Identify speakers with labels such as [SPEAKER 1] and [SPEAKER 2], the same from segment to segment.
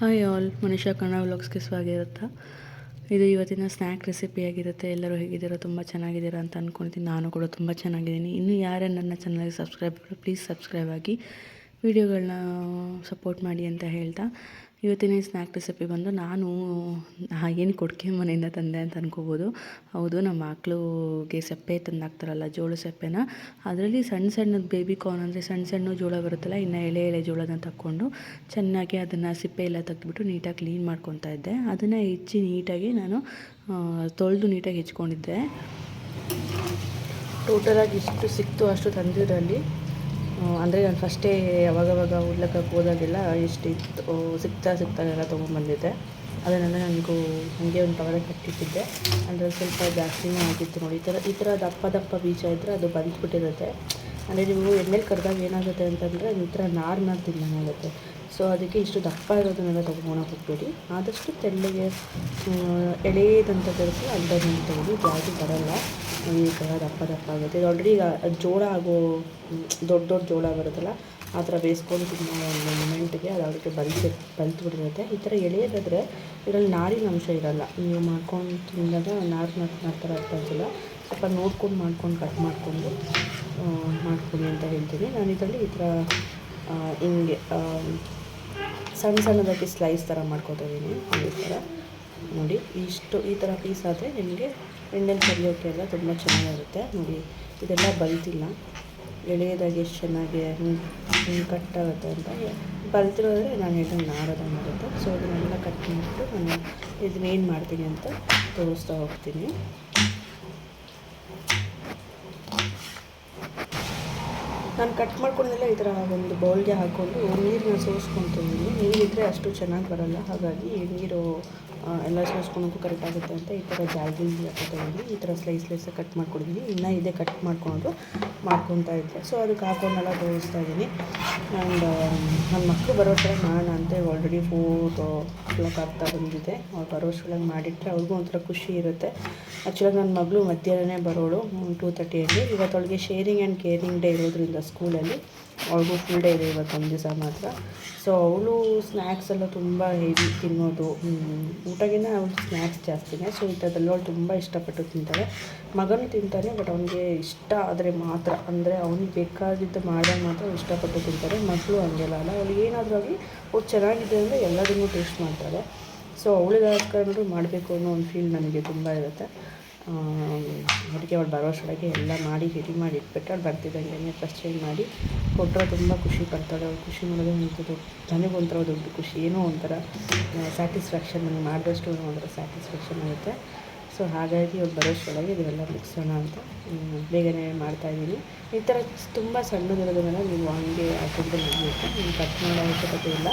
[SPEAKER 1] Hi all ಮನುಷ್ಯ ಕನ್ನಡ ವ್ಲಾಗ್ಸ್ಗೆ ಸ್ವಾಗತ. ಇದು ಇವತ್ತಿನ ಸ್ನ್ಯಾಕ್ ರೆಸಿಪಿಯಾಗಿರುತ್ತೆ ಎಲ್ಲರೂ ಹೇಗಿದ್ದೀರೋ? ತುಂಬ ಚೆನ್ನಾಗಿದ್ದೀರಾ ಅಂತ ಅಂದ್ಕೊಳ್ತೀನಿ ನಾನು ಕೂಡ ತುಂಬ ಚೆನ್ನಾಗಿದ್ದೀನಿ. ಇನ್ನೂ ಯಾರೇ ನನ್ನ ಚಾನಲ್ಗೆ ಸಬ್ಸ್ಕ್ರೈಬ್ ಪ್ಲೀಸ್ ಸಬ್ಸ್ಕ್ರೈಬ್ ಆಗಿ ವಿಡಿಯೋಗಳನ್ನ ಸಪೋರ್ಟ್ ಮಾಡಿ ಅಂತ ಹೇಳ್ತಾ. ಇವತ್ತಿನ ಸ್ನ್ಯಾಕ್ ರೆಸಿಪಿ ಬಂದು ನಾನು ಏನು ಕೊಡ್ಕೆ ಮನೆಯಿಂದ ತಂದೆ ಅಂತ ಅನ್ಕೋಬೋದು. ಹೌದು ನಮ್ಮ ಮಕ್ಳಿಗೆ ಸಪ್ಪೆ ತಂದು ಹಾಕ್ತಾರಲ್ಲ ಜೋಳ ಸಪ್ಪೆನ. ಅದರಲ್ಲಿ ಸಣ್ಣ ಸಣ್ಣದು ಬೇಬಿ ಕಾರ್ನ್ ಅಂದರೆ ಸಣ್ಣ ಸಣ್ಣ ಜೋಳ ಬರುತ್ತಲ್ಲ, ಇನ್ನು ಎಳೆ ಎಳೆ ಜೋಳನ ತಕ್ಕೊಂಡು ಚೆನ್ನಾಗಿ ಅದನ್ನು ಸಿಪ್ಪೆ ಎಲ್ಲ ತೆಗೆದ್ಬಿಟ್ಟು ನೀಟಾಗಿ ಕ್ಲೀನ್ ಮಾಡ್ಕೊತಾ ಇದ್ದೆ. ಅದನ್ನು ಹೆಚ್ಚಿ ನೀಟಾಗಿ ನಾನು ತೊಳೆದು ನೀಟಾಗಿ ಹೆಚ್ಕೊಂಡಿದ್ದೆ. ಟೋಟಲಾಗಿ ಇಷ್ಟು ಸಿಕ್ತು ಅಷ್ಟು ತಂದಿದ್ರಲ್ಲಿ. ಅಂದರೆ ನಾನು ಫಸ್ಟೇ ಯಾವಾಗವಾಗ ಉಡ್ಲಕ್ಕೆ ಹೋದಾಗೆಲ್ಲ ಇಷ್ಟಿತ್ತು ಸಿಗ್ತಾ ಸಿಗ್ತಾಗೆಲ್ಲ ತೊಗೊಂಬಂದಿದ್ದೆ. ಅದನ್ನೆಲ್ಲ ನನಗೂ ಹಾಗೆ ಒಂದು ಕವರಿಗೆ ಕಟ್ಟಿಟ್ಟಿದ್ದೆ. ಅಂದರೆ ಸ್ವಲ್ಪ ಜಾಸ್ತಿನೇ ಆಗಿತ್ತು ನೋಡಿ. ಈ ಥರ ಈ ಥರ ದಪ್ಪ ದಪ್ಪ ಬೀಜ ಇದ್ದರೆ ಅದು ಬಂದ್ಬಿಟ್ಟಿರುತ್ತೆ. ಅಂದರೆ ನೀವು ಎಣ್ಣೆಲಿ ಕರೆದಾಗ ಏನಾಗುತ್ತೆ ಅಂತಂದರೆ ಈ ಥರ ನಾರು ನಾರು ತಿನ್ನಂಗಾಗುತ್ತೆ ಸೊ ಅದಕ್ಕೆ ಇಷ್ಟು ದಪ್ಪ ಇರೋದನ್ನೆಲ್ಲ ತೊಗೊಂಡೋಗಿ ಹೋಗ್ಬೇಡಿ ಆದಷ್ಟು ತೆಳ್ಳಗೆ ಎಳೆಯದಂತ ತರಿಸಿ ಅಲ್ದದಂತ ತಗೊಳ್ಳಿ ಜಾಸ್ತಿ ಬರಲ್ಲ. ಈ ಥರ ದಪ್ಪ ದಪ್ಪ ಆಗುತ್ತೆ. ಇದು ಆಲ್ರೆಡಿ ಈಗ ಜೋಳ ಆಗೋ, ದೊಡ್ಡ ದೊಡ್ಡ ಜೋಳ ಬರುತ್ತಲ್ಲ, ಆ ಥರ ಬೇಯಿಸ್ಕೊಂಡು ತಿನ್ನೋ ಒಂದು ಮೂಮೆಂಟ್ಗೆ ಅದು ಅವ್ರಿಗೆ ಬಲ್ತು ಬಲ್ತು ಬಿಟ್ಟಿರುತ್ತೆ ಈ ಥರ ಎಳೆಯೋದಾದರೆ ಇದರಲ್ಲಿ ನಾರಿನ ಅಂಶ ಇರೋಲ್ಲ. ನೀವು ಮಾಡ್ಕೊಂಡು ತಿಂದಾಗ ನಾರು ನಾರು ನಾರು ಥರ ಅನ್ಸಿಲ್ಲ ಸ್ವಲ್ಪ ನೋಡ್ಕೊಂಡು ಮಾಡ್ಕೊಂಡು ಕಟ್ ಮಾಡಿಕೊಂಡು ಮಾಡ್ಕೊಳ್ಳಿ ಅಂತ ಹೇಳ್ತೀನಿ. ನಾನು ಇದರಲ್ಲಿ ಈ ಥರ ಹಿಂಗೆ ಸಣ್ಣ ಸಣ್ಣದಾಗಿ ಸ್ಲೈಸ್ ಥರ ಮಾಡ್ಕೊತಾ ಇದ್ದೀನಿ ಈ ಥರ ನೋಡಿ, ಇಷ್ಟು ಈ ಥರ ಪೀಸ್ ಆದರೆ ನಿಮಗೆ ಎಣ್ಣೆಲಿ ಕರಿಯೋಕ್ಕೆಲ್ಲ ತುಂಬ ಚೆನ್ನಾಗಿರುತ್ತೆ. ನೋಡಿ, ಇದೆಲ್ಲ ಬಲ್ತಿಲ್ಲ. ಎಳೆಯದಾಗಿ ಎಷ್ಟು ಚೆನ್ನಾಗಿ ಕಟ್ ಆಗುತ್ತೆ ಅಂತ ಬಲ್ತಿರೋದ್ರೆ ನಾನು ಹೇಳಿದಂಗೆ ನಾರೋದಂಗೆ ಆಗುತ್ತೆ ಸೊ ಅದನ್ನೆಲ್ಲ ಕಟ್ ಮಾಡಿಬಿಟ್ಟು ನಾನು ಇದನ್ನೇನು ಮಾಡ್ತೀನಿ ಅಂತ ತೋರಿಸ್ತಾ ಹೋಗ್ತೀನಿ. ನಾನು ಕಟ್ ಮಾಡ್ಕೊಂಡೆಲ್ಲ ಈ ಥರ ಒಂದು ಬೌಲ್ಗೆ ಹಾಕ್ಕೊಂಡು ನೀರನ್ನ ಸೋಸ್ಕೊತೀನಿ ನೀರಿದ್ದರೆ ಅಷ್ಟು ಚೆನ್ನಾಗಿ ಬರೋಲ್ಲ. ಹಾಗಾಗಿ ನೀರು ಎಲ್ಲ ಸೋಸ್ಕೊಳಕ್ಕೂ ಕರೆಕ್ಟ್ ಆಗುತ್ತೆ ಅಂತ ಈ ಥರ ಜಾಲ್ದಿ ಹಾಕೋತೀನಿ ಈ ಥರ ಸ್ಲೈಸ್ ಸ್ಲೈಸಾಗಿ ಕಟ್ ಮಾಡ್ಕೊಂಡಿದ್ದೀನಿ ಇನ್ನೂ ಇದೆ ಕಟ್ ಮಾಡ್ಕೊಂಡು ಮಾಡ್ಕೊತಾ ಇದ್ದೆ. ಸೊ ಅದಕ್ಕೆ ಹಾಕೊಂಡೆಲ್ಲ ತೋರಿಸ್ತಾ ಇದ್ದೀನಿ. ಆ್ಯಂಡ್ ನನ್ನ ಮಕ್ಕಳು ಬರೋ ಥರ ಮಾಡೋಣ ಅಂತ ಆಲ್ರೆಡಿ ಫೋಟೋ ಕ್ಲಾಕ್ ಆಗ್ತಾ ಬಂದಿದೆ. ಅವ್ರು ಬರೋಷ್ರೊಳಗೆ ಮಾಡಿಟ್ಟರೆ ಅವ್ರಿಗೂ ಒಂಥರ ಖುಷಿ ಇರುತ್ತೆ. ಆ್ಯಕ್ಚುಲಾಗಿ ನನ್ನ ಮಗಳು ಮಧ್ಯಾಹ್ನನೇ ಬರೋಳು ಟೂ ತರ್ಟಿಯಲ್ಲಿ ಇವತ್ತು ಅವಳಿಗೆ ಶೇರಿಂಗ್ ಆ್ಯಂಡ್ ಕೇರಿಂಗ್ ಡೇ ಇರೋದ್ರಿಂದ ಸ್ಕೂಲಲ್ಲಿ ಅವಳಿಗೂ ಫುಲ್ ಡೇ ಇದೆ ಇವತ್ತು ಒಂದು ದಿವಸ ಮಾತ್ರ. ಸೊ ಅವಳು ಸ್ನ್ಯಾಕ್ಸ್ ಎಲ್ಲ ತುಂಬ ಹೆವಿ ತಿನ್ನೋದು. ಊಟಗಿಂತ ಅವಳು ಸ್ನ್ಯಾಕ್ಸ್ ಜಾಸ್ತಿನೇ. ಸೊ ಇಂಥದ್ದೆಲ್ಲ ಅವಳು ತುಂಬ ಇಷ್ಟಪಟ್ಟು ತಿಂತಾಳೆ. ಮಗನೂ ತಿಂತಾನೆ ಬಟ್ ಅವನಿಗೆ ಇಷ್ಟ ಆದರೆ ಮಾತ್ರ. ಅಂದರೆ ಅವ್ನಿಗೆ ಬೇಕಾದಿದ್ದು ಮಾಡಿದಾಗ ಮಾತ್ರ ಇಷ್ಟಪಟ್ಟು ತಿಂತಾರೆ ಮಗಳು ಹಂಗೆಲ್ಲ ಅಲ್ಲ. ಅವಳಿಗೆ ಏನಾದರೂ ಆಗಲಿ, ಅವ್ಳು ಚೆನ್ನಾಗಿದೆ ಅಂದರೆ ಎಲ್ಲದನ್ನೂ ಟೇಸ್ಟ್ ಮಾಡ್ತಾಳೆ. ಸೊ ಅವಳಿಗೋಸ್ಕರ ಮಾಡಬೇಕು ಅನ್ನೋ ಒಂದು ಫೀಲ್ ನನಗೆ ತುಂಬ ಇರುತ್ತೆ. ಅದಕ್ಕೆ ಅವಳು ಬರೋಷ್ಟೊಳಗೆ ಎಲ್ಲ ಮಾಡಿ ರೆಡಿ ಮಾಡಿ ಇಟ್ಬಿಟ್ಟು ಅವ್ಳು ಬರ್ತಿದ್ದಂಗೆ ಫಸ್ಟ್ ಚೇಂಜ್ ಮಾಡಿ ಕೊಟ್ಟರೆ ತುಂಬ ಖುಷಿ ಪಡ್ತಾಳೆ. ಅವ್ಳು ಖುಷಿ ಮಾಡೋದು ನನಗೆ ನನಗೊಂಥರ ದೊಡ್ಡ ಖುಷಿ. ಏನೋ ಒಂಥರ ಸ್ಯಾಟಿಸ್ಫ್ಯಾಕ್ಷನ್ ನನಗೆ ಮಾಡಿದಷ್ಟು ಒಂಥರ ಸ್ಯಾಟಿಸ್ಫ್ಯಾಕ್ಷನ್ ಆಗುತ್ತೆ. ಸೊ ಹಾಗಾಗಿ ಅವ್ಳು ಬರೋಷ್ಟೊಳಗೆ ಇದೆಲ್ಲ ಮುಗಿಸೋಣ ಅಂತ ಬೇಗನೆ ಮಾಡ್ತಾಯಿದ್ದೀನಿ ಈ ಥರ ತುಂಬ ಸಣ್ಣದಿರೋದನ್ನೆಲ್ಲ ನೀವು ಹಂಗೆ ಹಾಕೊಂಡು ನೀವು ಕಟ್ ಮಾಡೋ ಅವಶ್ಯಕತೆ ಇಲ್ಲ.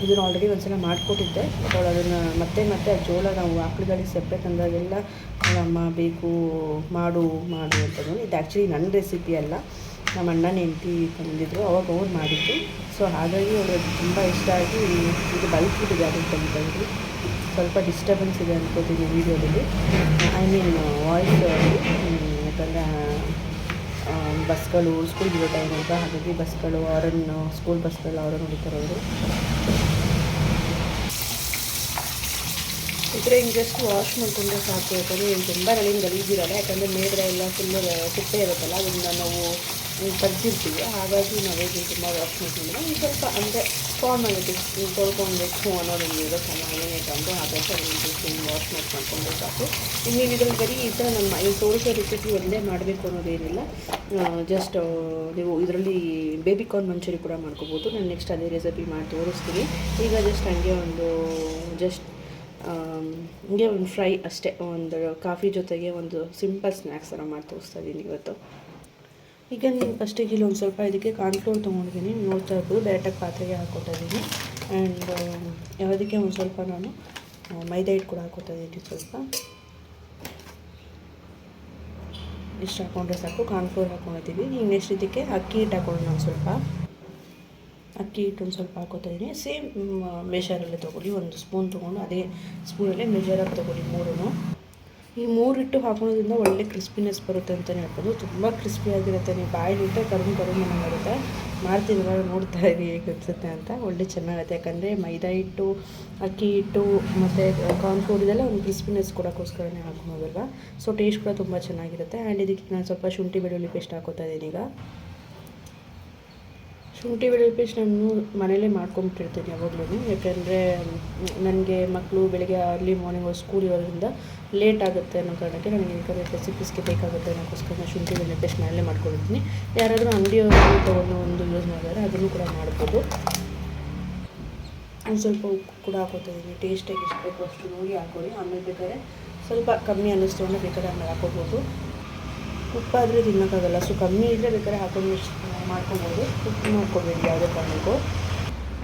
[SPEAKER 1] ಇದನ್ನು ಆಲ್ರೆಡಿ ಒಂದು ಸಲ ಮಾಡಿಕೊಟ್ಟಿದ್ದೆ. ಅವಳು ಅದನ್ನು ಮತ್ತೆ ಮತ್ತೆ ಆ ಜೋಳ ನಾವು ಆಕಳುಗಳಿಗೆ ಸೆಪ್ಪೆ ತಂದಾಗೆಲ್ಲ ಅಮ್ಮ, ಬೇಕು, ಮಾಡು ಮಾಡು ಅಂತಂದು ಇದು ಆ್ಯಕ್ಚುಲಿ ನನ್ನ ರೆಸಿಪಿ ಅಲ್ಲ. ನಮ್ಮ ಅಣ್ಣನ ಹೆಂಡತಿ ತಂದಿದ್ರು, ಅವಾಗ ಅವ್ರು ಮಾಡಿದ್ದು. ಸೊ ಹಾಗಾಗಿ ಅವಳು ತುಂಬ ಇಷ್ಟ ಆಗಿ ಇದು ಬಲ್ಕಿಟ್ಟಿದೆ ಅದನ್ನು ತಂದಿದ್ದು. ಸ್ವಲ್ಪ ಡಿಸ್ಟರ್ಬೆನ್ಸ್ ಇದೆ ಅನ್ಕೋತೀನಿ ವೀಡಿಯೋದಲ್ಲಿ ಐ ಮೀನ್ ವಾಯ್ಸ್ ಬಸ್ಗಳು ಸ್ಕೂಲ್ ಬಿಡೋ ಟೈಮ್ ಅಂತ ಹಾಗಾಗಿ ಬಸ್ಗಳು ಆರನ್ ಸ್ಕೂಲ್ ಬಸ್ಗಳು ಅವರನ್ನು ಹೊಡಿತಾರವರು ಇದ್ರೆ ಹಿಂಗೆ ಜಸ್ಟ್ ವಾಶ್ ಮಾಡಿಕೊಂಡ್ರೆ ಸಾಕು. ಯಾಕಂದರೆ ತುಂಬ ನನಗೆ ಗಲೀಜಿರಲ್ಲ ಯಾಕಂದರೆ ಮೇಡ್ರೆ ಎಲ್ಲ ಫುಲ್ಲು ಸುಟ್ಟೆ ಇರುತ್ತಲ್ಲ, ಅದನ್ನು ನಾವು ತೆಗ್ದಿರ್ತೀವಿ ಹಾಗಾಗಿ ನಾವೇನು ತುಂಬ ವಾಶ್ ಮಾಡ್ಕೊಂಡ್ರೆ ಒಂದು ಸ್ವಲ್ಪ ಅಂದರೆ ಫಾರ್ಮ್ ಆಗುತ್ತೆ ತೊಳ್ಕೊಂಡು ಹ್ಞೂ ಅನ್ನೋದು ಒಂದು ಇರುತ್ತೆ ನಾನೇ ತಂದು ಹಾಗಾಗಿ ಅದನ್ನು ಜಸ್ಟ್ ವಾಶ್ ಮಾಡ್ಕೊಂಡ್ರೆ ಸಾಕು. ಇನ್ನೇನು ಇದ್ರಲ್ಲಿ ಬರೀ ಈ ಥರ ನಮ್ಮ ಈ ತೋರಿಸೋ ರೆಸಿಪಿ ಒಂದೇ ಮಾಡಬೇಕು ಅನ್ನೋದೇನಿಲ್ಲ ಜಸ್ಟ್ ನೀವು ಇದರಲ್ಲಿ ಬೇಬಿ ಕಾರ್ನ್ ಮಂಚೂರಿ ಕೂಡ ಮಾಡ್ಕೋಬೋದು. ನಾನು ನೆಕ್ಸ್ಟ್ ಅದೇ ರೆಸಿಪಿ ಮಾಡಿ ತೋರಿಸ್ತೀನಿ. ಈಗ ಜಸ್ಟ್ ಹಂಗೆ ಒಂದು ಜಸ್ಟ್ ಹೀಗೆ ಒಂದು ಫ್ರೈ ಅಷ್ಟೇ. ಒಂದು ಕಾಫಿ ಜೊತೆಗೆ ಒಂದು ಸಿಂಪಲ್ ಸ್ನ್ಯಾಕ್ಸ್ ಥರ ಮಾಡಿ ತೋರಿಸ್ತಾ ಇದ್ದೀನಿ ಇವತ್ತು. ಈಗ ನೀವು ಫಸ್ಟಿಗೆ ಇಲ್ಲಿ ಒಂದು ಸ್ವಲ್ಪ ಇದಕ್ಕೆ ಕಾರ್ನ್ಫ್ಲೋರ್ ತೊಗೊಂಡಿದ್ದೀನಿ ನೋಡ್ತಾ ಇರ್ಬೋದು. ಡೈರೆಕ್ಟಾಗಿ ಪಾತ್ರೆಗೆ ಹಾಕ್ಕೊತಾ ಇದ್ದೀನಿ. ಆ್ಯಂಡ್ ಯಾವುದಕ್ಕೆ ಒಂದು ಸ್ವಲ್ಪ ನಾನು ಮೈದಾ ಹಿಟ್ಟು ಕೂಡ ಹಾಕ್ಕೊತಾಯಿದ್ದೀನಿ ಸ್ವಲ್ಪ. ಇಷ್ಟು ಹಾಕ್ಕೊಂಡ್ರೆ ಸಾಕು ಕಾರ್ನ್ಫ್ಲೋರ್ ಹಾಕ್ಕೊಂಡಿದ್ದೀವಿ ಈಗ ನೆಕ್ಸ್ಟ್ ಇದಕ್ಕೆ ಅಕ್ಕಿ ಹಿಟ್ಟು ಹಾಕೊಳ್ಳೋಣ ಒಂದು ಸ್ವಲ್ಪ. ಅಕ್ಕಿ ಹಿಟ್ಟು ಒಂದು ಸ್ವಲ್ಪ ಹಾಕೋತಾ ಸೇಮ್ ಮೆಷರಲ್ಲೇ ತೊಗೊಳ್ಳಿ. ಒಂದು ಸ್ಪೂನ್ ತೊಗೊಂಡು, ಅದೇ ಸ್ಪೂನಲ್ಲೇ ಮೆಜರಾಗಿ ತೊಗೊಳ್ಳಿ ಮೂರೂ ಈ ಮೂರು ಹಿಟ್ಟು ಹಾಕೋದ್ರಿಂದ ಒಳ್ಳೆ ಕ್ರಿಸ್ಪಿನೆಸ್ ಬರುತ್ತೆ ಅಂತಲೇ ಹೇಳ್ಬೋದು. ತುಂಬ ಕ್ರಿಸ್ಪಿಯಾಗಿರುತ್ತೆ ನೀವು ಬಾಯಿಲಿಟ್ಟರೆ ಕರುಮ್ ಕರುಮ್ ಬರುತ್ತೆ. ಮಾಡ್ತಿದ್ರೆ ನೋಡ್ತಾ ಇರಿ ಹೇಗೆ ಅನಿಸುತ್ತೆ ಅಂತ. ಒಳ್ಳೆ ಚೆನ್ನಾಗುತ್ತೆ. ಯಾಕಂದರೆ ಮೈದಾ ಹಿಟ್ಟು, ಅಕ್ಕಿ ಹಿಟ್ಟು, ಮತ್ತು ಕಾರ್ನ್ಫ್ಲೋರ್ ಇದೆಲ್ಲ ಒಂದು ಕ್ರಿಸ್ಪಿನೆಸ್ ಕೊಡೋಕ್ಕೋಸ್ಕರನೇ ಹಾಕೊಳೋದಲ್ವ? ಸೊ ಟೇಸ್ಟ್ ಕೂಡ ತುಂಬ ಚೆನ್ನಾಗಿರುತ್ತೆ. ಆ್ಯಂಡ್ ಇದಕ್ಕೆ ನಾನು ಸ್ವಲ್ಪ ಶುಂಠಿ, ಬೆಳ್ಳುಳ್ಳಿ ಪೇಸ್ಟ್ ಹಾಕೋತಾ ಇದ್ದೀನಿ ಈಗ. ಶುಂಠಿ ಬೆಳ್ಳುಳ್ಳಿ ಪೇಸ್ಟ್ ನಾನು ಮನೇಲೇ ಮಾಡ್ಕೊಂಬಿಟ್ಟಿರ್ತೀನಿ ಯಾವಾಗಲೂ ಯಾಕೆಂದರೆ ನನಗೆ ಮಕ್ಕಳು ಬೆಳಗ್ಗೆ ಅರ್ಲಿ ಮಾರ್ನಿಂಗ್ ಸ್ಕೂಲ್ ಇರೋದ್ರಿಂದ ಲೇಟ್ ಆಗುತ್ತೆ ಅನ್ನೋ ಕಾರಣಕ್ಕೆ ನನಗೆ ಬೇಕಾದ್ರೆ ರೆಸಿಪೀಸ್ಗೆ ಬೇಕಾಗುತ್ತೆ ಅನ್ನೋಕ್ಕೋಸ್ಕರ ನಾನು ಶುಂಠಿ ಬೆಳ್ಳುಳ್ಳಿ ಪೇಸ್ಟ್ ಮನೇಲೇ ಮಾಡ್ಕೊಂಡಿರ್ತೀನಿ. ಯಾರಾದರೂ ಅಂಗಡಿಯವರು ತೊಗೊಂಡು ಒಂದು ಯೂಸ್ ಮಾಡಿದರೆ ಅದನ್ನು ಕೂಡ ಮಾಡ್ಬೋದು. ಒಂದು ಸ್ವಲ್ಪ ಉಪ್ಪು ಕೂಡ ಹಾಕೋತಿದ್ದೀನಿ ಟೇಸ್ಟಾಗಿ ಎಷ್ಟು ಬೇಕು ಅಷ್ಟು ನೋಡಿ ಹಾಕೊಳ್ಳಿ ಆಮೇಲೆ ಬೇಕಾದ್ರೆ ಸ್ವಲ್ಪ ಕಮ್ಮಿ ಅನ್ನಿಸ್ತು ಅಂದರೆ ಬೇಕಾದ್ರೆ ಆಮೇಲೆ ಹಾಕೋಬೋದು. ಉಪ್ಪಾದರೆ ತಿನ್ನೋಕ್ಕಾಗಲ್ಲ. ಸೊ ಕಮ್ಮಿ ಇದ್ದರೆ ಬೇಕಾದ್ರೆ ಹಾಕೊಂಡು ಮಾಡ್ಕೊಬೋದು. ಉಪ್ಪು ಮಾಡ್ಕೊಬೇಡಿ ಯಾವುದೇ ಕಾರಣಕ್ಕೂ.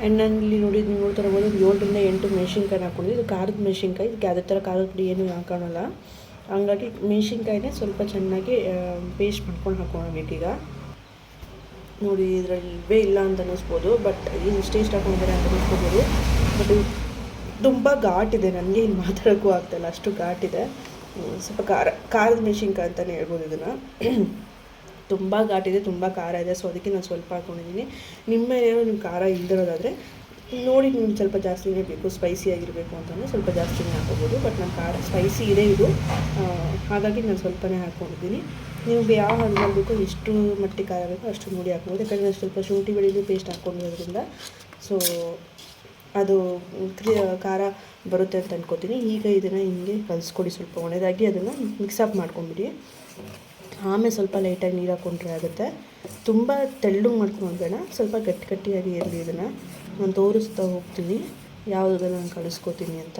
[SPEAKER 1] ಆ್ಯಂಡ್ ಇಲ್ಲಿ ನೋಡಿ, ನೀವು ನೋಡ್ತಾ ಏಳರಿಂದ ಎಂಟು ಮೆಣಸಿನ್ಕಾಯಿ ಹಾಕ್ಕೊಂಡಿದ್ದು. ಇದು ಖಾರದ ಮೆಣಸಿನ್ಕಾಯಿ. ಇದಕ್ಕೆ ಯಾವುದೇ ಥರ ಖಾರದ ಪುಡಿ ಏನು ಹಾಕೋಣಲ್ಲ ಹಂಗಾಗಿ ಮೆಣಸಿನ್ಕಾಯಿನೇ ಸ್ವಲ್ಪ ಚೆನ್ನಾಗಿ ಪೇಸ್ಟ್ ಮಾಡ್ಕೊಂಡು ಹಾಕ್ಕೊಳ್ಬೇಕೀಗ ನೋಡಿ ಇದರಲ್ಲಿ ಬೇ ಇಲ್ಲ ಅಂತ ಅನ್ನಿಸ್ಬೋದು. ಬಟ್ ಇದು ಟೇಸ್ಟ್ ಇಷ್ಟ ಹಾಕೊಂಡಿದ್ದಾರೆ ಅಂತ ಅನ್ನಿಸ್ಕೋಬೋದು. ಬಟ್ ತುಂಬ ಘಾಟಿದೆ ನನಗೆ ಇಲ್ಲಿ ಮಾತಾಡೋಕ್ಕೂ ಆಗ್ತಾಯಿಲ್ಲ ಅಷ್ಟು ಘಾಟಿದೆ ಸ್ವಲ್ಪ ಖಾರ, ಖಾರದ ಮೆಣಸಿನ್ಕಾಯಿ ಅಂತಲೇ ಹೇಳ್ಬೋದು ಇದನ್ನು. ತುಂಬ ಘಾಟಿದೆ ತುಂಬ ಖಾರ ಇದೆ. ಸೊ ಅದಕ್ಕೆ ನಾನು ಸ್ವಲ್ಪ ಹಾಕ್ಕೊಂಡಿದ್ದೀನಿ ನಿಮ್ಮ ಏನಾದ್ರು ನಿಮ್ಮ ಖಾರ ಇಲ್ದಿರೋದಾದರೆ, ನೋಡಿ ನಿಮ್ಗೆ ಸ್ವಲ್ಪ ಜಾಸ್ತಿನೇ ಬೇಕು ಸ್ಪೈಸಿ ಆಗಿರಬೇಕು ಅಂತಂದರೆ ಸ್ವಲ್ಪ ಜಾಸ್ತಿನೇ ಹಾಕೋಬೋದು. ಬಟ್ ನಾನು ಖಾರ ಸ್ಪೈಸಿ ಇದೆ ಇದು. ಹಾಗಾಗಿ ನಾನು ಸ್ವಲ್ಪನೇ ಹಾಕ್ಕೊಂಡಿದ್ದೀನಿ ನಿಮಗೆ ಯಾವ ಹಣ್ಣು ಬೇಕೋ ಎಷ್ಟು ಮಟ್ಟಿಗೆ ಖಾರ ಬೇಕೋ ಅಷ್ಟು ನೋಡಿ ಹಾಕ್ಬೋದು. ಯಾಕಂದರೆ ಸ್ವಲ್ಪ ಶುಂಠಿ ಬೆಳ್ಳುಳ್ಳಿ ಪೇಸ್ಟ್ ಹಾಕ್ಕೊಂಡಿರೋದ್ರಿಂದ ಸೊ ಅದು ಖಾರ ಬರುತ್ತೆ ಅಂತ ಅನ್ಕೋತೀನಿ. ಈಗ ಇದನ್ನು ಹಿಂಗೆ ಕಲಿಸ್ಕೊಡಿ ಸ್ವಲ್ಪ ಒಣದಾಗಿ ಅದನ್ನು ಮಿಕ್ಸಪ್ ಮಾಡ್ಕೊಂಬಿಡಿ. ಆಮೇಲೆ ಸ್ವಲ್ಪ ಲೈಟಾಗಿ ನೀರು ಹಾಕ್ಕೊಂಡ್ರೆ ಆಗುತ್ತೆ. ತುಂಬ ತೆಳ್ಳು ಮಾಡ್ಕೊಂಡು ಬೇಡ ಸ್ವಲ್ಪ ಗಟ್ಟಿ ಗಟ್ಟಿಯಾಗಿ ಇರಲಿ ಇದನ್ನು. ನಾನು ತೋರಿಸ್ತಾ ಹೋಗ್ತೀನಿ. ಯಾವುದನ್ನು ನಾನು ಕಳಿಸ್ಕೊತೀನಿ ಅಂತ.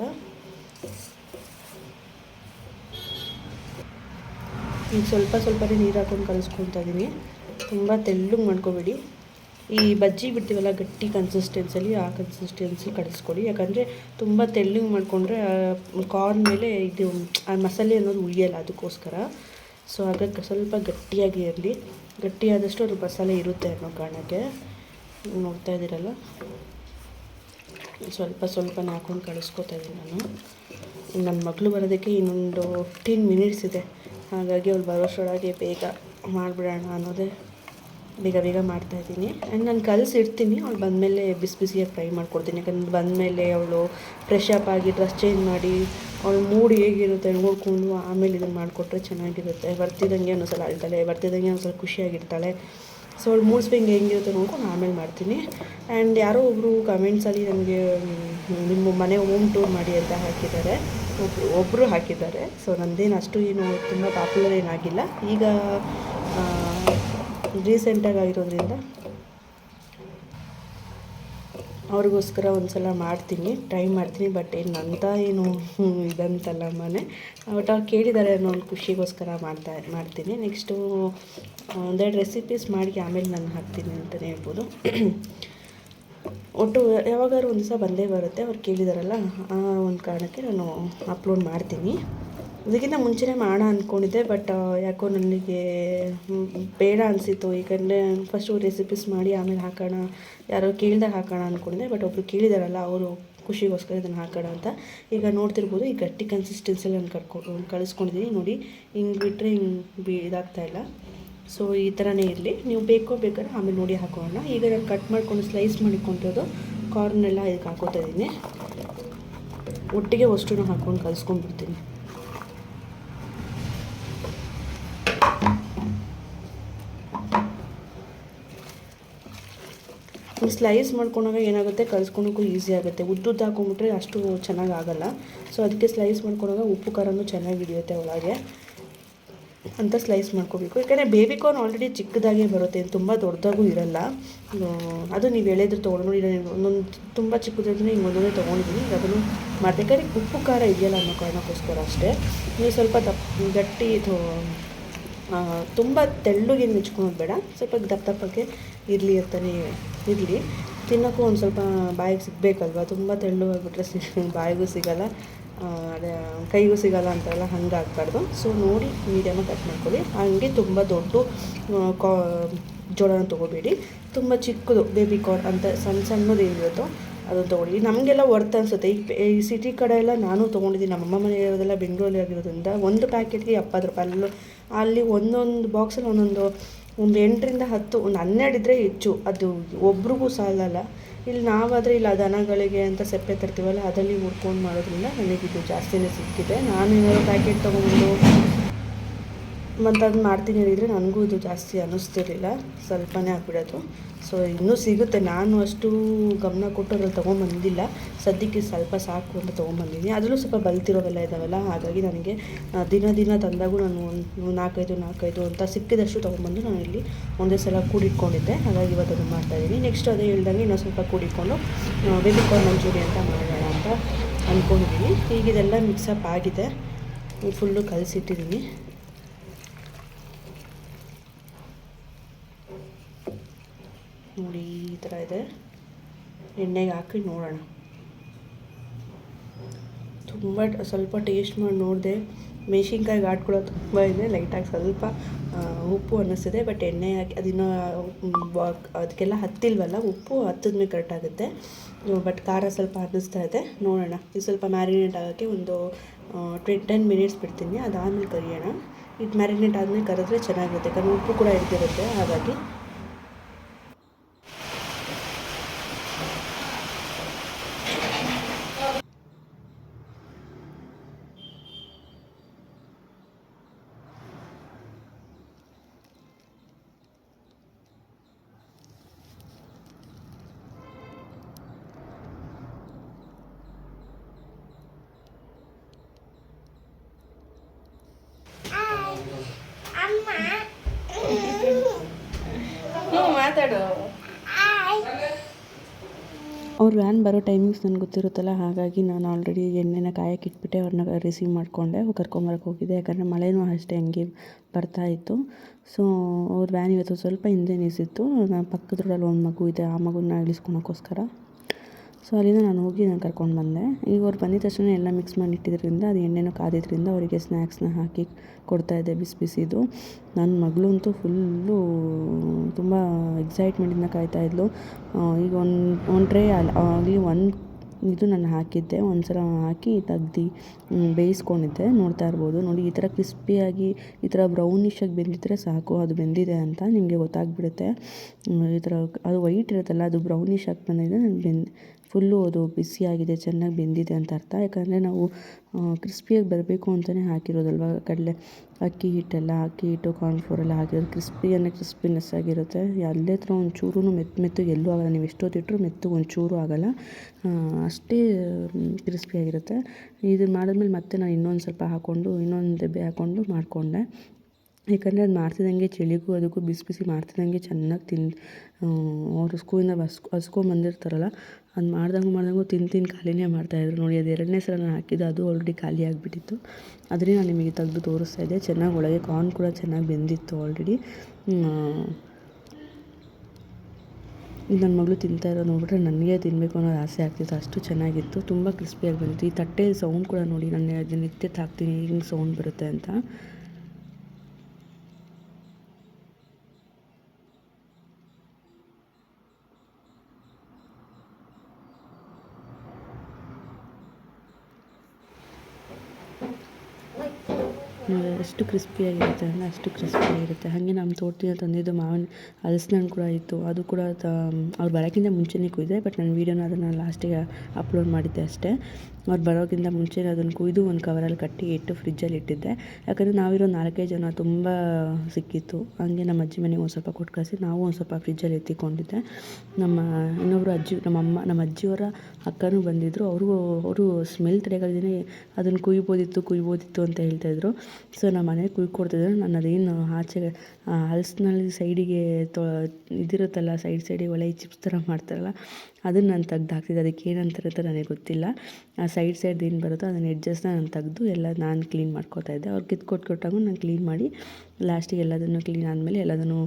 [SPEAKER 1] ಈಗ ಸ್ವಲ್ಪ ಸ್ವಲ್ಪನೇ ನೀರು ಹಾಕ್ಕೊಂಡು ಕಲಿಸ್ಕೊತಾ ಇದ್ದೀನಿ ತುಂಬ ತೆಳ್ಳಗೆ ಮಾಡ್ಕೋಬೇಡಿ. ಈ ಬಜ್ಜಿ ಬಿಡ್ತೀವಲ್ಲ, ಗಟ್ಟಿ ಕನ್ಸಿಸ್ಟೆನ್ಸಲ್ಲಿ ಆ ಕನ್ಸಿಸ್ಟೆನ್ಸಿ ಕಡಿಸ್ಕೊಳ್ಳಿ ಯಾಕಂದರೆ ತುಂಬ ತೆಳ್ಳಗೆ ಮಾಡಿಕೊಂಡ್ರೆ ಕಾರ್ನ್ ಮೇಲೆ ಇದು, ಆ ಮಸಾಲೆ ಅನ್ನೋದು ಉಳಿಯಲ್ಲ ಅದಕ್ಕೋಸ್ಕರ. ಸೊ ಹಾಗಾಗಿ ಸ್ವಲ್ಪ ಗಟ್ಟಿಯಾಗಿ ಇರಲಿ. ಗಟ್ಟಿಯಾದಷ್ಟು ಅದು ಮಸಾಲೆ ಇರುತ್ತೆ ಅನ್ನೋ ಕಾರಣಕ್ಕೆ. ನೋಡ್ತಾ ಇದ್ದೀರಲ್ಲ? ಸ್ವಲ್ಪ ಸ್ವಲ್ಪ ಹಾಕೊಂಡು ಕಳಿಸ್ಕೊತಾ ಇದ್ದೀನಿ ನಾನು. ನನ್ನ ಮಗಳು ಬರೋದಕ್ಕೆ ಇನ್ನೊಂದು ಫಿಫ್ಟೀನ್ ಮಿನಿಟ್ಸ್ ಇದೆ. ಹಾಗಾಗಿ ಅವ್ಳು ಬರೋಷ್ಟರೊಳಗೆ ಬೇಗ ಮಾಡಿಬಿಡೋಣ ಅನ್ನೋದೇ ಬೇಗ ಬೇಗ ಮಾಡ್ತಾ ಇದ್ದೀನಿ. ಆ್ಯಂಡ್ ನಾನು ಕಲಸಿಡ್ತೀನಿ ಅವಳು ಬಂದಮೇಲೆ ಬಿಸಿ ಬಿಸಿಯಾಗಿ ಫ್ರೈ ಮಾಡ್ಕೊಡ್ತೀನಿ. ಯಾಕಂದ್ರೆ ಬಂದಮೇಲೆ ಅವಳು ಫ್ರೆಶ್ ಅಪ್ ಆಗಿ ಡ್ರೆಸ್ ಚೇಂಜ್ ಮಾಡಿ, ಅವಳು ಮೂಡ್ ಹೇಗಿರುತ್ತೆ ನೋಡಿಕೊಂಡು ಆಮೇಲೆ ಇದನ್ನು ಮಾಡಿಕೊಟ್ರೆ ಚೆನ್ನಾಗಿರುತ್ತೆ. ಬರ್ತಿದ್ದಂಗೆ ಒಂದೊಂದ್ಸಲ ಅಳ್ತಾಳೆ ಬರ್ತಿದ್ದಂಗೆ ಒಂದ್ಸಲ ಖುಷಿಯಾಗಿರ್ತಾಳೆ. ಸೊ ಅವಳು ಮೂಡ್ ಸ್ವಿಂಗ್ ಹೆಂಗಿರುತ್ತೆ ನೋಡ್ಕೊಂಡು ಆಮೇಲೆ ಮಾಡ್ತೀನಿ. ಆ್ಯಂಡ್ ಯಾರೋ ಒಬ್ಬರು ಕಮೆಂಟ್ಸಲ್ಲಿ ನನಗೆ ನಿಮ್ಮ ಮನೆ ಹೋಮ್ ಟೂರ್ ಮಾಡಿ ಅಂತ ಹಾಕಿದ್ದಾರೆ. ಒಬ್ಬರು ಒಬ್ಬರು ಹಾಕಿದ್ದಾರೆ. ಸೊ ನಂದೇನು ಅಷ್ಟು ಏನು ತುಂಬ ಪಾಪ್ಯುಲರ್ ಏನಾಗಿಲ್ಲ. ಈಗ ರೀಸೆಂಟಾಗಿ ಆಗಿರೋದ್ರಿಂದ ಅವ್ರಿಗೋಸ್ಕರ ಒಂದು ಸಲ ಮಾಡ್ತೀನಿ, ಟ್ರೈ ಮಾಡ್ತೀನಿ, ಬಟ್ ಏನು ಅಂತ ಏನು ಇದಂತಲ್ಲ ಮನೆ. ಬಟ್ ಅವ್ರು ಕೇಳಿದ್ದಾರೆ ಅನ್ನೋ ಒಂದು ಖುಷಿಗೋಸ್ಕರ ಮಾಡ್ತಾ, ಮಾಡ್ತೀನಿ. ನೆಕ್ಸ್ಟು ಒಂದೆರಡು ರೆಸಿಪೀಸ್ ಮಾಡಿ ಆಮೇಲೆ ನಾನು ಹಾಕ್ತೀನಿ ಅಂತಲೇ ಹೇಳ್ಬೋದು. ಒಟ್ಟು ಯಾವಾಗಾದ್ರು ಒಂದು ದಿವಸ ಬಂದೇ ಬರುತ್ತೆ. ಅವ್ರು ಕೇಳಿದಾರಲ್ಲ, ಆ ಒಂದು ಕಾರಣಕ್ಕೆ ನಾನು ಅಪ್ಲೋಡ್ ಮಾಡ್ತೀನಿ. ಇದಕ್ಕಿಂತ ಮುಂಚೆನೇ ಮಾಡೋಣ ಅಂದ್ಕೊಂಡಿದ್ದೆ ಬಟ್ ಯಾಕೋ ನನಗೆ ಬೇಡ ಅನಿಸಿತ್ತು. ಏಕೆಂದರೆ ಫಸ್ಟು ರೆಸಿಪೀಸ್ ಮಾಡಿ ಆಮೇಲೆ ಹಾಕೋಣ, ಯಾರೋ ಕೇಳಿದಾಗ ಹಾಕೋಣ ಅಂದ್ಕೊಂಡಿದ್ದೆ ಬಟ್ ಒಬ್ಬರು ಕೇಳಿದಾರಲ್ಲ, ಅವರು ಖುಷಿಗೋಸ್ಕರ ಇದನ್ನು ಹಾಕೋಣ ಅಂತ. ಈಗ ನೋಡ್ತಿರ್ಬೋದು, ಈ ಗಟ್ಟಿ ಕನ್ಸಿಸ್ಟೆನ್ಸಿಯಲ್ಲಿ ನಾನು ಕರ್ಕೊಂಡು ಕಳಿಸ್ಕೊಂಡಿದ್ದೀನಿ ನೋಡಿ, ಹಿಂಗೆ ಬಿಟ್ಟರೆ ಹಿಂಗೆ ಬಿ, ಇದಾಗ್ತಾ ಇಲ್ಲ. ಸೊ ಈ ಥರನೇ ಇರಲಿ. ನೀವು ಬೇಕೋ ಬೇಕಾದ್ರೆ ಆಮೇಲೆ ನೋಡಿ ಹಾಕೋಣ. ಈಗ ನಾನು ಕಟ್ ಮಾಡ್ಕೊಂಡು ಸ್ಲೈಸ್ ಮಾಡಿಕೊಂಡಿರೋದು ಕಾರ್ನೆಲ್ಲ ಇದಕ್ಕೆ ಹಾಕೋತಾ ಇದ್ದೀನಿ. ಒಟ್ಟಿಗೆ ಅಷ್ಟು ಹಾಕ್ಕೊಂಡು ಕಲಿಸ್ಕೊಂಡ್ಬಿಡ್ತೀನಿ ಸ್ಲೈಸ್ ಮಾಡ್ಕೊಂಡಾಗ ಏನಾಗುತ್ತೆ? ಕಲಿಸ್ಕೊಳಕ್ಕೂ ಈಸಿ ಆಗುತ್ತೆ. ಉದ್ದುದ್ದು ಹಾಕೊಂಡ್ಬಿಟ್ರೆ ಅಷ್ಟು ಚೆನ್ನಾಗಿ ಆಗಲ್ಲ ಸೊ ಅದಕ್ಕೆ ಸ್ಲೈಸ್ ಮಾಡ್ಕೊಂಡಾಗ ಉಪ್ಪು, ಖಾರನೂ ಚೆನ್ನಾಗಿ ಹಿಡಿಯುತ್ತೆ ಒಳಗೆ. ಅಂತ ಸ್ಲೈಸ್ ಮಾಡ್ಕೋಬೇಕು. ಯಾಕಂದರೆ ಬೇಬಿ ಕಾರ್ನ್ ಆಲ್ರೆಡಿ ಚಿಕ್ಕದಾಗೆ ಬರುತ್ತೆ. ತುಂಬ ದೊಡ್ಡದಾಗೂ ಇರಲ್ಲ. ಅದು ನೀವು ಹೇಳಿದ್ರೆ ತೊಗೊಂಡು ನೋಡಿ. ನಾನು ಒಂದೊಂದು ತುಂಬ ಚಿಕ್ಕದಾದ್ರೆ ಈಗ ಒಂದೊಂದೇ ತೊಗೊಂಡಿದ್ದೀನಿ. ಅದನ್ನು ಮಾಡ್ಬೇಕಾದ್ರೆ ಉಪ್ಪು, ಖಾರ ಇದೆಯಲ್ಲ ಅನ್ನೋ ಕಾರಣಕ್ಕೋಸ್ಕರ ಅಷ್ಟೇ. ನೀವು ಸ್ವಲ್ಪ ದಪ್ಪ ಗಟ್ಟಿ ಇದು ತುಂಬ ತೆಳ್ಳಗೆ ಮೆಚ್ಕೊಳೋದು ಬೇಡ. ಸ್ವಲ್ಪ ದಪ್ಪ ದಪ್ಪಕ್ಕೆ ಇರಲಿ ಅಂತಲೇ ಇರಲಿ ತಿನ್ನೋಕ್ಕೂ ಒಂದು ಸ್ವಲ್ಪ ಬಾಯಿಗೆ ಸಿಗಬೇಕಲ್ವ? ತುಂಬ ತೆಳ್ಳಗಾಗ್ಬಿಟ್ರೆ ಸಿಗ ಬಾಯಿಗೂ ಸಿಗಲ್ಲ ಅದೇ, ಕೈಗೂ ಸಿಗಲ್ಲ ಅಂತಾರಲ್ಲ ಹಂಗೆ ಆಗಬಾರ್ದು ಸೊ ನೋಡಿ ಮೀಡಿಯಮ್ ಕಟ್ ಮಾಡ್ಕೊಳ್ಳಿ. ಹಂಗೆ ತುಂಬ ದೊಡ್ಡ ಕಾ, ಜೋಳನ ತೊಗೋಬೇಡಿ. ತುಂಬ ಚಿಕ್ಕದು ಬೇಬಿ ಕಾರ್ನ್ ಅಂತ ಸಣ್ಣ ಸಣ್ಣದು ಏನಿರುತ್ತೋ ಅದು ತೊಗೊಳ್ಳಿ. ನಮಗೆಲ್ಲ ವರ್ತ್ ಅನಿಸುತ್ತೆ. ಈ ಈ ಸಿಟಿ ಕಡೆ ಎಲ್ಲ ನಾನು ತೊಗೊಂಡಿದ್ದೀನಿ. ನಮ್ಮಮ್ಮ ಮನೆ ಇರೋದೆಲ್ಲ ಬೆಂಗಳೂರಲ್ಲಿ ಆಗಿರೋದ್ರಿಂದ ಒಂದು ಪ್ಯಾಕೆಟ್ಗೆ ಎಪ್ಪತ್ತು ರೂಪಾಯಿ. ಅಲ್ಲಿ ಒಂದೊಂದು ಬಾಕ್ಸಲ್ಲಿ ಒಂದೊಂದು ಒಂದು ಎಂಟರಿಂದ ಹತ್ತು, ಒಂದು ಹನ್ನೆರಡು ಇದ್ದರೆ ಹೆಚ್ಚು. ಅದು ಒಬ್ರಿಗೂ ಸಾಲಲ್ಲ. ಇಲ್ಲಿ ನಾವಾದರೆ ಇಲ್ಲ ದನಗಳಿಗೆ ಅಂತ ಸೆಪ್ಪೆ ತರ್ತೀವಲ್ಲ, ಅದರಲ್ಲಿ ಹುಡ್ಕೊಂಡು ಮಾಡೋದ್ರಿಂದ ನನಗಿದು ಜಾಸ್ತಿನೇ ಸಿಕ್ಕಿದೆ. ನಾನು ಏನಾದ್ರು ಪ್ಯಾಕೆಟ್ ತೊಗೊಂಡು ಮತ್ತು ಅದು ಮಾಡ್ತೀನಿ ಹೇಳಿದರೆ ನನಗೂ ಇದು ಜಾಸ್ತಿ ಅನ್ನಿಸ್ತಿರ್ಲಿಲ್ಲ. ಸ್ವಲ್ಪನೇ ಹಾಕ್ಬಿಡೋದು ಸೊ ಇನ್ನೂ ಸಿಗುತ್ತೆ. ನಾನು ಅಷ್ಟು ಗಮನ ಕೊಟ್ಟು ಅದ್ರಲ್ಲಿ ತೊಗೊಂಬಂದಿಲ್ಲ. ಸದ್ಯಕ್ಕೆ ಸ್ವಲ್ಪ ಸಾಕು ಅಂತ ತೊಗೊಂಬಂದಿದ್ದೀನಿ. ಅದರಲ್ಲೂ ಸ್ವಲ್ಪ ಬಲ್ತಿರೋವೆಲ್ಲ ಇದ್ದಾವಲ್ಲ ಹಾಗಾಗಿ ನನಗೆ ದಿನ ದಿನ ತಂದಾಗೂ ನಾನು ಒಂದು ನಾಲ್ಕೈದು ನಾಲ್ಕೈದು ಅಂತ ಸಿಕ್ಕಿದಷ್ಟು ತೊಗೊಂಬಂದು ನಾನು ಇಲ್ಲಿ ಒಂದೇ ಸಲ ಕೂಡಿಟ್ಕೊಂಡಿದ್ದೆ. ಹಾಗಾಗಿ ಇವತ್ತು ಅದನ್ನು ಮಾಡ್ತಾಯಿದ್ದೀನಿ ನೆಕ್ಸ್ಟ್ ಅದೇ ಹೇಳ್ದಂಗೆ ಇನ್ನೂ ಸ್ವಲ್ಪ ಕೂಡಿಟ್ಕೊಂಡು ಬೇಬಿ ಕಾರ್ನ್ ಮಂಚೂರಿ ಅಂತ ಮಾಡೋಣ ಅಂತ ಅಂದ್ಕೊಂಡಿದ್ದೀನಿ ಈಗ ಇದೆಲ್ಲ ಮಿಕ್ಸಪ್ ಆಗಿದೆ. ಫುಲ್ಲು ಕಲಸಿಟ್ಟಿದ್ದೀನಿ ನೋಡಿ ಈ ಥರ ಇದೆ. ಎಣ್ಣೆಗೆ ಹಾಕಿ ನೋಡೋಣ. ತುಂಬ ಸ್ವಲ್ಪ ಟೇಸ್ಟ್ ಮಾಡಿ ನೋಡಿದೆ. ಮೆಣಸಿನ್ಕಾಯಿ ಘಾಟ್ ಕೂಡ ತುಂಬ ಇದೆ ಲೈಟಾಗಿ ಸ್ವಲ್ಪ ಉಪ್ಪು ಅನ್ನಿಸ್ತಿದೆ ಬಟ್ ಎಣ್ಣೆ ಹಾಕಿ ಅದಿನ್ನೂ ಅದಕ್ಕೆಲ್ಲ ಹತ್ತಿಲ್ವಲ್ಲ, ಉಪ್ಪು ಹತ್ತಿದ್ಮೇಲೆ ಕರೆಕ್ಟ್ ಆಗುತ್ತೆ. ಬಟ್ ಖಾರ ಸ್ವಲ್ಪ ಅನ್ನಿಸ್ತಾ ಇದೆ. ನೋಡೋಣ. ಇದು ಸ್ವಲ್ಪ ಮ್ಯಾರಿನೇಟ್ ಆಗೋಕ್ಕೆ ಒಂದು ಟ್ವೆ ಟೆನ್ ಮಿನಿಟ್ಸ್ ಬಿಡ್ತೀನಿ. ಅದಾದಮೇಲೆ ಕರಿಯೋಣ. ಇದು ಮ್ಯಾರಿನೇಟ್ ಆದಮೇಲೆ ಕರೆದ್ರೆ ಚೆನ್ನಾಗಿರುತ್ತೆ. ಯಾಕಂದರೆ ಉಪ್ಪು ಕೂಡ ಇರ್ತಿರುತ್ತೆ ಹಾಗಾಗಿ ವ್ಯಾನ್ ಬರೋ ಟೈಮಿಂಗ್ಸ್ ನನಗೆ ಗೊತ್ತಿರುತ್ತಲ್ಲ, ಹಾಗಾಗಿ ನಾನು ಆಲ್ರೆಡಿ ಎಣ್ಣೆನ ಕಾಯಕ್ಕೆ ಇಟ್ಬಿಟ್ಟೆ ಅವ್ರನ್ನ ರಿಸೀವ್ ಮಾಡಿಕೊಂಡೆ ಕರ್ಕೊಂಬರಕ್ಕೆ ಹೋಗಿದ್ದೆ. ಯಾಕಂದರೆ ಮಳೆನೂ ಅಷ್ಟೇ ಹಂಗೆ ಬರ್ತಾ ಇತ್ತು. ಸೊ ಅವ್ರ ವ್ಯಾನ್ ಇವತ್ತು ಸ್ವಲ್ಪ ಹಿಂದೆ ನಿಲ್ಲಿಸಿತ್ತು. ನಾನು ಪಕ್ಕದ ರೋಡಲ್ಲಿ ಒಂದು ಮಗು ಇದೆ, ಆ ಮಗುನ ಇಳಿಸ್ಕೊಳಕ್ಕೋಸ್ಕರ ಸೊ ಅಲ್ಲಿಂದ ನಾನು ಹೋಗಿ ನಾನು ಕರ್ಕೊಂಡು ಬಂದೆ. ಈಗ ಅವ್ರು ಬಂದಿದ್ದ ತಕ್ಷಣ ಎಲ್ಲ ಮಿಕ್ಸ್ ಮಾಡಿಟ್ಟಿದ್ರಿಂದ ಅದು ಎಣ್ಣೆನೂ ಕಾದಿದ್ರಿಂದ ಅವರಿಗೆ ಸ್ನ್ಯಾಕ್ಸ್ನ ಹಾಕಿ ಕೊಡ್ತಾಯಿದ್ದೆ ಬಿಸಿ ಬಿಸಿದು. ನನ್ನ ಮಗಳಂತೂ ಫುಲ್ಲು ತುಂಬ ಎಕ್ಸೈಟ್ಮೆಂಟಿಂದ ಕಾಯ್ತಾ ಇದ್ಲು. ಈಗ ಒಂದು ಒಂದು ಟ್ರೇ ಅಲ್ಲಿ ಆಗಲಿ ಒಂದು ಇದು ನಾನು ಹಾಕಿದ್ದೆ. ಒಂದು ಸಲ ಹಾಕಿ ತೆಗ್ದು ಬೇಯಿಸ್ಕೊಂಡಿದ್ದೆ. ನೋಡ್ತಾ ಇರ್ಬೋದು. ನೋಡಿ, ಈ ಥರ ಕ್ರಿಸ್ಪಿಯಾಗಿ ಈ ಥರ ಬ್ರೌನಿಶಾಗಿ ಬೆಂದಿದ್ರೆ ಸಾಕು, ಅದು ಬೆಂದಿದೆ ಅಂತ ನಿಮಗೆ ಗೊತ್ತಾಗ್ಬಿಡುತ್ತೆ. ಈ ಥರ, ಅದು ವೈಟ್ ಇರುತ್ತಲ್ಲ, ಅದು ಬ್ರೌನಿಶ್ ಆಗಿ ಬಂದಿದೆ ನಾನು ಬೆಂದು ಫುಲ್ಲು ಅದು ಬಿಸಿಯಾಗಿದೆ ಚೆನ್ನಾಗಿ ಬೆಂದಿದೆ ಅಂತ ಅರ್ಥ. ಯಾಕಂದರೆ ನಾವು ಕ್ರಿಸ್ಪಿಯಾಗಿ ಬರಬೇಕು ಅಂತಲೇ ಹಾಕಿರೋದಲ್ವ ಕಡಲೆ? ಅಕ್ಕಿ ಹಿಟ್ಟೆಲ್ಲ ಅಕ್ಕಿ ಹಿಟ್ಟು ಕಾರ್ನ್ಫ್ಲೋರ್ ಎಲ್ಲ ಹಾಕಿರೋದು ಕ್ರಿಸ್ಪಿ ಅನ್ನೋ ಕ್ರಿಸ್ಪಿನೆಸ್ ಆಗಿರುತ್ತೆ. ಎಲ್ಲೇ ಥರ ಒಂದು ಮೆತ್ ಮೆತ್ತ ಮೆತ್ತಗೆ ಎಲ್ಲೂ ಆಗಲ್ಲ. ನೀವು ಎಷ್ಟೊತ್ತಿಟ್ಟರು ಮೆತ್ತಗೆ ಒಂದು ಚೂರು ಆಗಲ್ಲ ಅಷ್ಟೇ ಕ್ರಿಸ್ಪಿಯಾಗಿರುತ್ತೆ ಇದನ್ನು ಮಾಡಿದ್ಮೇಲೆ ಮತ್ತೆ ನಾನು ಇನ್ನೊಂದು ಸ್ವಲ್ಪ ಹಾಕ್ಕೊಂಡು ಇನ್ನೊಂದು ದೆಬ್ಬೆ ಹಾಕ್ಕೊಂಡು ಮಾಡಿಕೊಂಡೆ. ಯಾಕಂದರೆ ಅದು ಮಾಡ್ತಿದ್ದಂಗೆ ಚಳಿಗೂ ಅದಕ್ಕೂ ಬಿಸಿ ಬಿಸಿ ಮಾಡ್ತಿದ್ದಂಗೆ ಚೆನ್ನಾಗಿ ತಿನ್ ಅವರು ಸ್ಕೂಲಿಂದ ಬಸ್ಕೊ ಹಸ್ಕೊಂಬಂದಿರ್ತಾರಲ್ಲ ಅದು ಮಾಡ್ದಂಗೆ ಮಾಡ್ದಂಗೆ ತಿಂದು ತಿಂದು ಖಾಲಿನೇ ಮಾಡ್ತಾಯಿದ್ರು ನೋಡಿ, ಅದು ಎರಡನೇ ಸಲ ನಾನು ಹಾಕಿದ್ದು ಅದು ಆಲ್ರೆಡಿ ಖಾಲಿ ಆಗಿಬಿಟ್ಟಿತ್ತು. ಅದನ್ನೇ ನಾನು ನಿಮಗೆ ತೆಗೆದು ತೋರಿಸ್ತಾ ಇದ್ದೆ. ಚೆನ್ನಾಗಿ ಒಳಗೆ ಕಾರ್ನ್ ಕೂಡ ಚೆನ್ನಾಗಿ ಬೆಂದಿತ್ತು ಆಲ್ರೆಡಿ ನನ್ನ ಮಗಳು ತಿಂತಾ ಇರೋದು ನೋಡಿಬಿಟ್ರೆ ನನಗೆ ತಿನ್ನಬೇಕು ಅನ್ನೋದು ಆಸೆ ಆಗ್ತಿತ್ತು. ಅಷ್ಟು ಚೆನ್ನಾಗಿತ್ತು. ತುಂಬ ಕ್ರಿಸ್ಪಿಯಾಗಿ ಬಂದಿತ್ತು. ಈ ತಟ್ಟೆ ಸೌಂಡ್ ಕೂಡ ನೋಡಿ, ನಾನು ಅದನ್ನ ನಿತ್ಯ ತಾಕ್ತೀನಿ ಹಿಂಗೆ ಸೌಂಡ್ ಬರುತ್ತೆ ಅಂತ. ಎಷ್ಟು ಕ್ರಿಸ್ಪಿಯಾಗಿರುತ್ತೆ ಅಂದರೆ ಅಷ್ಟು ಕ್ರಿಸ್ಪಿಯಾಗಿರುತ್ತೆ ಹಾಗೆ ನಮ್ಮ ತೋಟದಿಂದ ತಂದಿದ್ದು ಮಾವಿನ ಹಲಸಿನ ಕೂಡ ಇತ್ತು. ಅದು ಕೂಡ ತ ಅವ್ರು ಬರೋಕ್ಕಿಂತ ಮುಂಚೆನೇ ಕುಯ್ದೆ ಬಟ್ ನಾನು ವೀಡಿಯೋನ ಅದನ್ನು ಲಾಸ್ಟಿಗೆ ಅಪ್ಲೋಡ್ ಮಾಡಿದ್ದೆ ಅಷ್ಟೇ. ಅವ್ರು ಬರೋಕ್ಕಿಂತ ಮುಂಚೆ ಅದನ್ನು ಕುಯ್ದು ಒಂದು ಕವರಲ್ಲಿ ಕಟ್ಟಿ ಇಟ್ಟು ಫ್ರಿಜ್ಜಲ್ಲಿ ಇಟ್ಟಿದ್ದೆ. ಯಾಕಂದರೆ ನಾವಿರೋ ನಾಲ್ಕೈದು ಜನ ತುಂಬ ಸಿಕ್ಕಿತ್ತು. ಹಂಗೆ ನಮ್ಮ ಅಜ್ಜಿ ಮನೆಗೆ ಒಂದು ಸ್ವಲ್ಪ ಕೊಟ್ಟು ಕಳಿಸಿ ನಾವು ಒಂದು ಸ್ವಲ್ಪ ಫ್ರಿಜ್ಜಲ್ಲಿ ಎತ್ತಿಕೊಂಡಿದ್ದೆ. ನಮ್ಮ ಇನ್ನೊಬ್ಬರು ಅಜ್ಜಿ, ನಮ್ಮ ಅಮ್ಮ, ನಮ್ಮ ಅಜ್ಜಿಯವರ ಅಕ್ಕನೂ ಬಂದಿದ್ದರು ಅವರು ಅವರು ಸ್ಮೆಲ್ ತಡೆಗಲ್ದೇ ಅದನ್ನು ಕುಯ್ಬೋದಿತ್ತು ಕುಯ್ಬೋದಿತ್ತು ಅಂತ ಹೇಳ್ತಾಯಿದ್ರು ಸೊ ನಮ್ಮ ಮನೆಗೆ ಕುಯ್ಕೊಡ್ತಿದ್ರು ನಾನು ಅದೇನು ಆಚೆ ಹಲಸಿನಲ್ಲಿ ಸೈಡಿಗೆ ತೊ ಇದಿರುತ್ತಲ್ಲ ಸೈಡ್ ಸೈಡಿಗೆ ಒಳ್ಳೆ ಚಿಪ್ಸ್ ಥರ ಮಾಡ್ತಾರಲ್ಲ ಅದನ್ನು ನಾನು ತೆಗ್ದು ಹಾಕ್ತಿದ್ದೆ. ಅದಕ್ಕೆ ಏನಂತಾರೆ ಅಂತ ನನಗೆ ಗೊತ್ತಿಲ್ಲ. ಆ ಸೈಡ್ ಸೈಡ್ ಏನು ಬರುತ್ತೋ ಅದನ್ನು ಎಡ್ಜಸ್ನ ನಾನು ತೆಗೆದು ಎಲ್ಲ ನಾನು ಕ್ಲೀನ್ ಮಾಡ್ಕೊತಾ ಇದ್ದೆ. ಅವ್ರು ಕಿತ್ಕೊಟ್ಟು ಕೊಟ್ಟಾಗೂ ನಾನು ಕ್ಲೀನ್ ಮಾಡಿ ಲಾಸ್ಟಿಗೆ ಎಲ್ಲದನ್ನು ಕ್ಲೀನ್ ಆದಮೇಲೆ ಎಲ್ಲದನ್ನು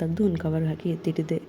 [SPEAKER 1] ತೆಗೆದು ಒಂದು ಕವರ್ಗೆ ಹಾಕಿ ಎತ್ತಿಟ್ಟಿದ್ದೆ.